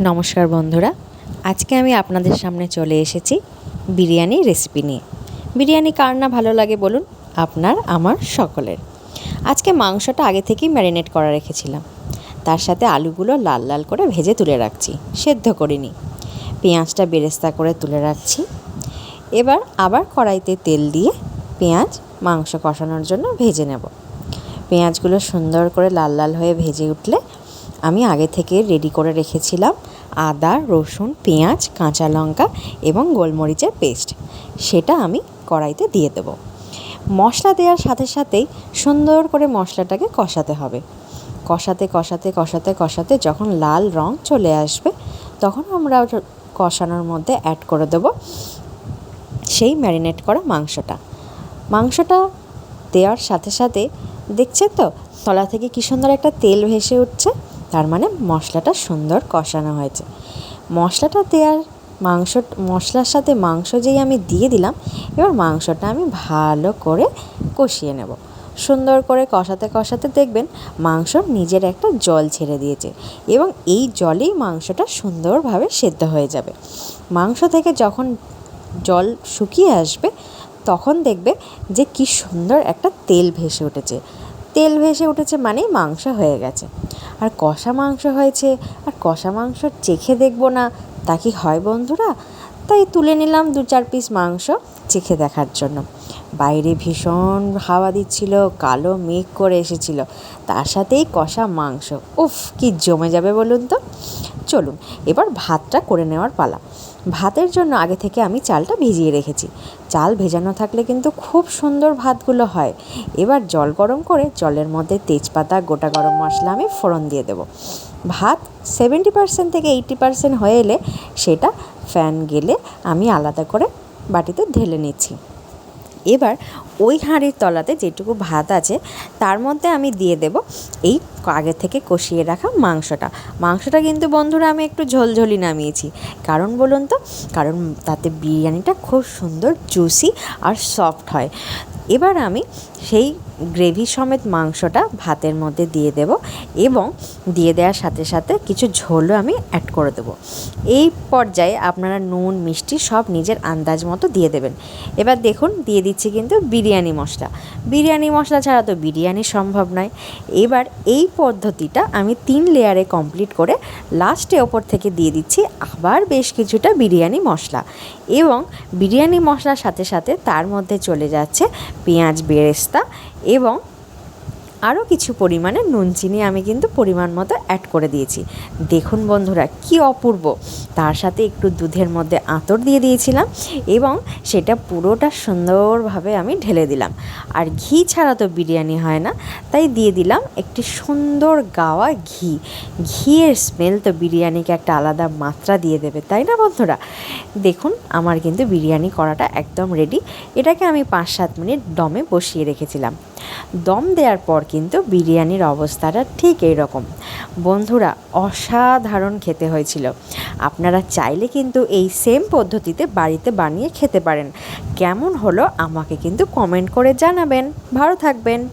নমস্কার বন্ধুরা, আজকে আমি আপনাদের সামনে চলে এসেছি বিরিয়ানি রেসিপি নিয়ে। বিরিয়ানি কার না ভালো লাগে বলুন? আপনার, আমার, সকলের। আজকে মাংসটা আগে থেকেই ম্যারিনেট করা রেখেছিলাম। তার সাথে আলুগুলো লাল লাল করে ভেজে তুলে রাখছি, সেদ্ধ করিনি। পেঁয়াজটা বেরেস্তা করে তুলে রাখছি। এবার আবার কড়াইতে তেল দিয়ে পেঁয়াজ মাংস কষানোর জন্য ভেজে নেব। পেঁয়াজগুলো সুন্দর করে লাল লাল হয়ে ভেজে উঠলে আমি আগে থেকে রেডি করে রেখেছিলাম আদা, রসুন, পেঁয়াজ, কাঁচা লঙ্কা এবং গোলমরিচের পেস্ট সেটা আমি কড়াইতে দিয়ে দেবো। মশলা দেওয়ার সাথে সাথেই সুন্দর করে মশলাটাকে কষাতে হবে। কষাতে কষাতে কষাতে কষাতে যখন লাল রং চলে আসবে, তখন আমরা কষানোর মধ্যে অ্যাড করে দেবো সেই ম্যারিনেট করা মাংসটা। মাংসটা দেওয়ার সাথে সাথে, দেখছেন তো? তলা থেকে কী সুন্দর একটা তেল ভেসে উঠছে? তার মানে মশলাটা সুন্দর কষানো হয়েছে। মশলাটা দেওয়ার মাংস, মশলার সাথে মাংস যেই আমি দিয়ে দিলাম, এবার মাংসটা আমি ভালো করে কষিয়ে নেব। সুন্দর করে কষাতে কষাতে দেখবেন মাংস নিজের একটা জল ছেড়ে দিয়েছে এবং এই জলেই মাংসটা সুন্দরভাবে সেদ্ধ হয়ে যাবে। মাংস থেকে যখন জল শুকিয়ে আসবে, তখন দেখবে যে কি সুন্দর একটা তেল ভেসে উঠেছে। তেল ভেসে উঠেছে মানেই মাংস হয়ে গেছে। আর কষা মাংস হয়েছে, আর কষা মাংস চেখে দেখব না, তা কি হয় বন্ধুরা? তাই তুলে নিলাম দু চার পিস মাংস চেখে দেখার জন্য। বাইরে ভীষণ হাওয়া দিচ্ছিল, কালো মেঘ করে এসেছিল। তার সাথেই কষা মাংস। উফ, কি জমে যাবে বলুন তো? চলুন, এবার ভাতটা করে নেওয়ার পালা। ভাতের জন্য আগে থেকে আমি চালটা ভিজিয়ে রেখেছি। চাল ভেজানো থাকলে কিন্তু খুব সুন্দর ভাতগুলো হয়। এবার জল গরম করে জলের মধ্যে তেজপাতা, গোটা গরম মশলা আমি ফোড়ন দিয়ে দেবো। ভাত সেভেন্টি পার্সেন্ট থেকে এইটি পার্সেন্ট হয়ে এলে সেটা ফ্যান গেলে আমি আলাদা করে বাটিতে ঢেলে নিচ্ছি। এবার ওই হাঁড়ির তলাতে যেটুকু ভাত আছে, তার মধ্যে আমি দিয়ে দেব এই আগে থেকে কষিয়ে রাখা মাংসটা। মাংসটা কিন্তু বন্ধুরা আমি একটু ঝোলঝোলি নামিয়েছি। কারণ বলুন তো, কারণ তাতে বিরিয়ানিটা খুব সুন্দর, জুসি আর সফট হয়। এবার আমি সেই গ্রেভি সমেত মাংসটা ভাতের মধ্যে দিয়ে দেব এবং দিয়ে দেওয়ার সাথে সাথে কিছু ঝোলও আমি অ্যাড করে দেবো। এই পর্যায়ে আপনারা নুন, মিষ্টি সব নিজের আন্দাজ মতো দিয়ে দেবেন। এবার দেখুন, দিয়ে দিচ্ছি কিন্তু বিরিয়ানি মশলা। বিরিয়ানি মশলা ছাড়া তো বিরিয়ানি সম্ভব নয়। এবার এই পদ্ধতিটা আমি তিন লেয়ারে কমপ্লিট করে লাস্টে ওপর থেকে দিয়ে দিচ্ছি আবার বেশ কিছুটা বিরিয়ানি মশলা। এবং বিরিয়ানি মশলার সাথে সাথে তার মধ্যে চলে যাচ্ছে পেঁয়াজ বেরেস্তা এবং আরও কিছু পরিমাণে নুন, চিনি আমি কিন্তু পরিমাণ মতো অ্যাড করে দিয়েছি। দেখুন বন্ধুরা, কি অপূর্ব! তার সাথে একটু দুধের মধ্যে আঁতর দিয়ে দিয়েছিলাম এবং সেটা পুরোটা সুন্দরভাবে আমি ঢেলে দিলাম। আর ঘি ছাড়া তো বিরিয়ানি হয় না, তাই দিয়ে দিলাম একটি সুন্দর গাওয়া ঘি। ঘিয়ের স্মেল তো বিরিয়ানিকে একটা আলাদা মাত্রা দিয়ে দেবে, তাই না বন্ধুরা? দেখুন, আমার কিন্তু বিরিয়ানি করাটা একদম রেডি এটাকে আমি পাঁচ সাত মিনিট দমে বসিয়ে রেখেছিলাম। দম দেওয়ার পর কিন্তু বিরিয়ানির অবস্থাটা ঠিক এই রকম বন্ধুরা, অসাধারণ খেতে হয়েছিল। আপনারা চাইলে কিন্তু এই সেম পদ্ধতিতে বাড়িতে বানিয়ে খেতে পারেন। কেমন হলো আমাকে কিন্তু কমেন্ট করে জানাবেন। ভালো থাকবেন।